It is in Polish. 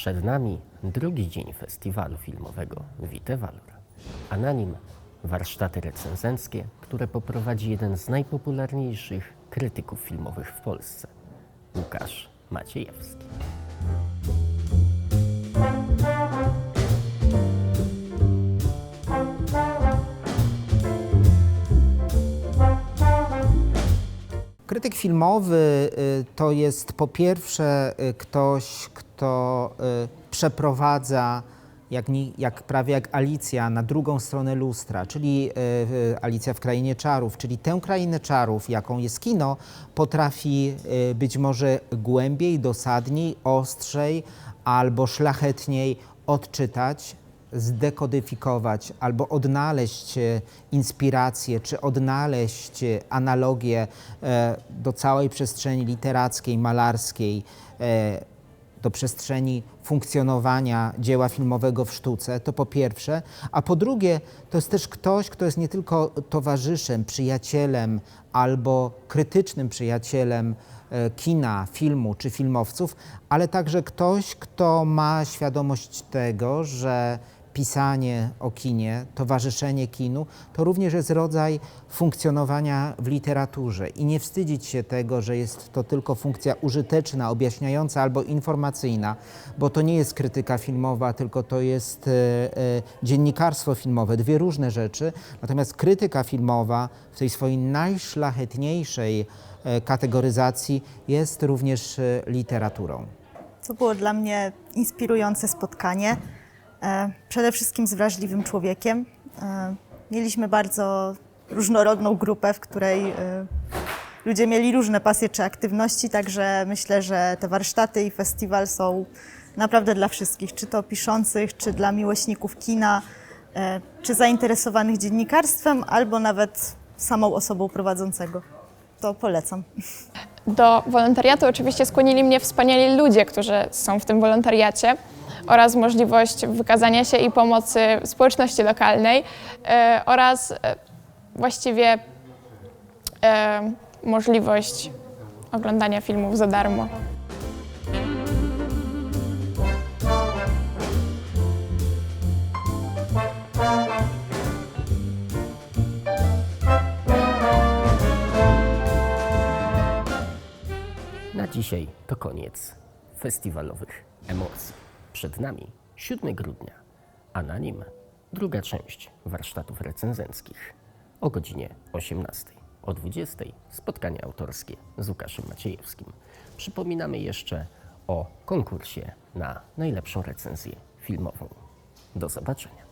Przed nami drugi dzień festiwalu filmowego Vite Valor, a na nim warsztaty recenzenckie, które poprowadzi jeden z najpopularniejszych krytyków filmowych w Polsce, Łukasz Maciejewski. Krytyk filmowy y, to jest po pierwsze y, ktoś, kto y, przeprowadza, jak, jak prawie jak Alicja, na drugą stronę lustra, czyli y, Alicja w Krainie Czarów, czyli tę krainę czarów, jaką jest kino, potrafi y, być może głębiej, dosadniej, ostrzej albo szlachetniej odczytać, zdekodyfikować albo odnaleźć inspirację, czy odnaleźć analogię e, do całej przestrzeni literackiej, malarskiej, e, do przestrzeni funkcjonowania dzieła filmowego w sztuce, to po pierwsze. A po drugie, to jest też ktoś, kto jest nie tylko towarzyszem, przyjacielem albo krytycznym przyjacielem e, kina, filmu czy filmowców, ale także ktoś, kto ma świadomość tego, że pisanie o kinie, towarzyszenie kinu, to również jest rodzaj funkcjonowania w literaturze i nie wstydzić się tego, że jest to tylko funkcja użyteczna, objaśniająca albo informacyjna, bo to nie jest krytyka filmowa, tylko to jest e, e, dziennikarstwo filmowe, dwie różne rzeczy. Natomiast krytyka filmowa w tej swojej najszlachetniejszej e, kategoryzacji jest również e, literaturą. To było dla mnie inspirujące spotkanie. E, Przede wszystkim z wrażliwym człowiekiem. E, Mieliśmy bardzo różnorodną grupę, w której e, ludzie mieli różne pasje czy aktywności, także myślę, że te warsztaty i festiwal są naprawdę dla wszystkich, czy to piszących, czy dla miłośników kina, czy zainteresowanych dziennikarstwem, albo nawet samą osobą prowadzącego. To polecam. Do wolontariatu oczywiście skłonili mnie wspaniali ludzie, którzy są w tym wolontariacie oraz możliwość wykazania się i pomocy społeczności lokalnej e, oraz e, właściwie e, możliwość oglądania filmów za darmo. Na dzisiaj to koniec festiwalowych emocji. Przed nami 7 grudnia, a na nim druga część warsztatów recenzenckich o godzinie 18. O 20 spotkanie autorskie z Łukaszem Maciejewskim. Przypominamy jeszcze o konkursie na najlepszą recenzję filmową. Do zobaczenia.